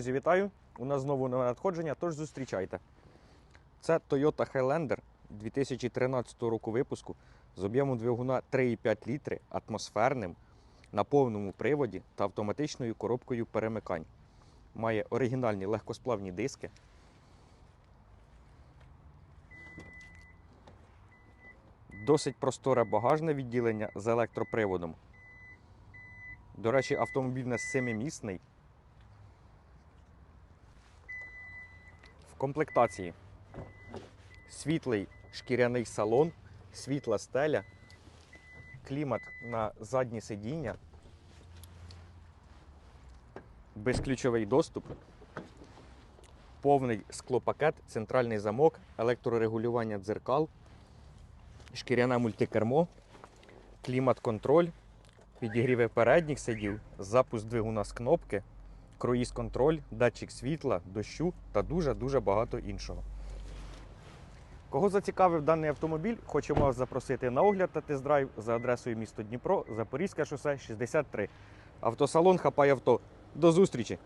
Друзі, вітаю! У нас знову нове надходження, тож зустрічайте. Це Toyota Highlander 2013 року випуску з об'ємом двигуна 3,5 літри атмосферним на повному приводі та автоматичною коробкою перемикань. Має оригінальні легкосплавні диски. Досить просторе багажне відділення з електроприводом. До речі, автомобіль не 7-місний. Комплектації. Світлий шкіряний салон, світла стеля, клімат на задні сидіння, безключовий доступ, повний склопакет, центральний замок, електрорегулювання дзеркал, шкіряне мультикермо, клімат-контроль, підігріви передніх сидів, запуск двигуна з кнопки, круїз-контроль, датчик світла, дощу та дуже-дуже багато іншого. Кого зацікавив даний автомобіль, хочемо вас запросити на огляд та тест-драйв за адресою місто Дніпро, Запорізьке шосе 63. Автосалон хапай авто. До зустрічі!